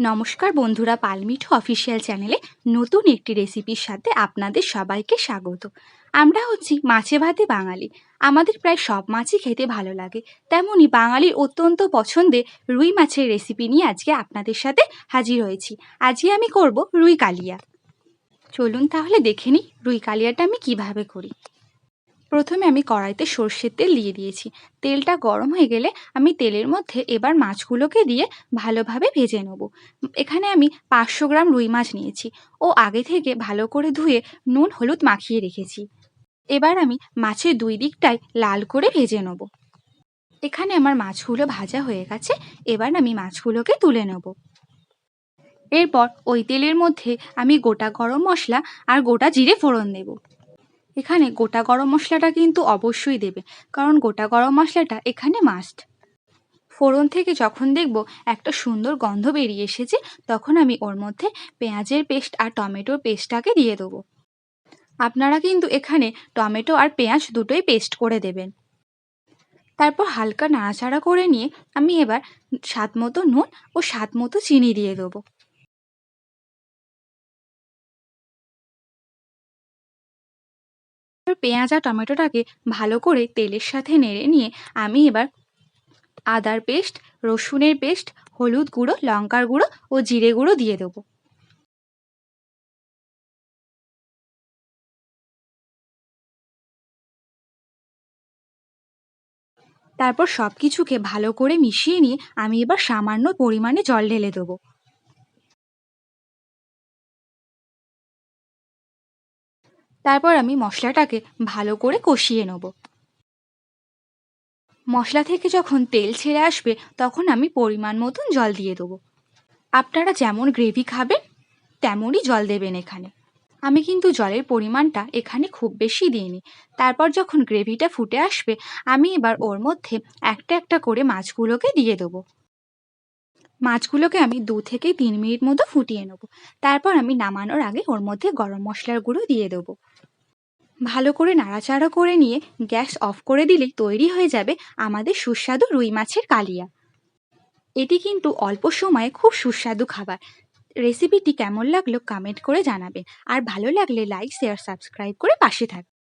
নমস্কার বন্ধুরা পালমিঠু অফিসিয়াল চ্যানেলে নতুন একটি রেসিপির সাথে আপনাদের সবাইকে স্বাগত। আমরা হচ্ছি মাছে ভাতে বাঙালি। আমাদের প্রায় সব মাছই খেতে ভালো লাগে। তেমনই বাঙালির অত্যন্ত পছন্দের রুই মাছের রেসিপি নিয়ে আজকে আপনাদের সাথে হাজির হয়েছি। আজকে আমি করব রুই কালিয়া। চলুন তাহলে দেখে নিই রুই কালিয়াটা আমি কীভাবে করি। প্রথমে আমি কড়াইতে সর্ষের তেল দিয়ে দিয়েছি। তেলটা গরম হয়ে গেলে আমি তেলের মধ্যে এবার মাছগুলোকে দিয়ে ভালোভাবে ভেজে নেব। এখানে আমি পাঁচশো গ্রাম রুই মাছ নিয়েছি। ও আগে থেকে ভালো করে ধুয়ে নুন, হলুদ মাখিয়ে রেখেছি। এবার আমি মাছের দুই দিকটাই লাল করে ভেজে নেব। এখানে আমার মাছগুলো ভাজা হয়ে গেছে। এবার আমি মাছগুলোকে তুলে নেব। এরপর ওই তেলের মধ্যে আমি গোটা গরম মশলা আর গোটা জিরে ফোড়ন দেব। এখানে গোটা গরম মশলাটা কিন্তু অবশ্যই দেবে, কারণ গোটা গরম মশলাটা এখানে মাস্ট ফোড়ন থেকে যখন দেখব একটা সুন্দর গন্ধ বেরিয়ে এসেছে, তখন আমি ওর মধ্যে পেঁয়াজের পেস্ট আর টমেটোর পেস্টটাকে দিয়ে দেবো। আপনারা কিন্তু এখানে টমেটো আর পেঁয়াজ দুটোই পেস্ট করে দেবেন। তারপর হালকা নাড়াচাড়া করে নিয়ে আমি এবার স্বাদ মতো নুন ও স্বাদ মতো চিনি দিয়ে দেবো। পেঁয়াজ আর টমেটোটাকে ভালো করে তেলের সাথে নেড়ে নিয়ে আমি এবার আদার পেস্ট, রসুনের পেস্ট, হলুদ গুঁড়ো, লঙ্কার গুঁড়ো ও জিরে গুঁড়ো দিয়ে দেবো। তারপর সব কিছুকে ভালো করে মিশিয়ে নিয়ে আমি এবার সামান্য পরিমাণে জল ঢেলে দেবো। তারপর আমি মশলাটাকে ভালো করে কষিয়ে নেব। মশলা থেকে যখন তেল ছেড়ে আসবে, তখন আমি পরিমাণ মতন জল দিয়ে দেবো। আপনারা যেমন গ্রেভি খাবেন, তেমনই জল দেবেন এখানে। আমি কিন্তু জলের পরিমাণটা এখানে খুব বেশি দিইনি। তারপর যখন গ্রেভিটা ফুটে আসবে, আমি এবার ওর মধ্যে একটা একটা করে মাছগুলোকে দিয়ে দেবো। মাছগুলোকে আমি দু থেকে তিন মিনিট মতো ফুটিয়ে নেব। তারপর আমি নামানোর আগে ওর মধ্যে গরম মশলার গুঁড়ো দিয়ে দেবো। ভালো করে নাড়াচাড়া করে নিয়ে গ্যাস অফ করে দিলেই তৈরি হয়ে যাবে আমাদের সুস্বাদু রুই মাছের কালিয়া। এটি কিন্তু অল্প সময়ে খুব সুস্বাদু খাবার। রেসিপিটি কেমন লাগল কমেন্ট করে জানাবেন। আর ভালো লাগলে লাইক, শেয়ার, সাবস্ক্রাইব করে পাশে থাকবেন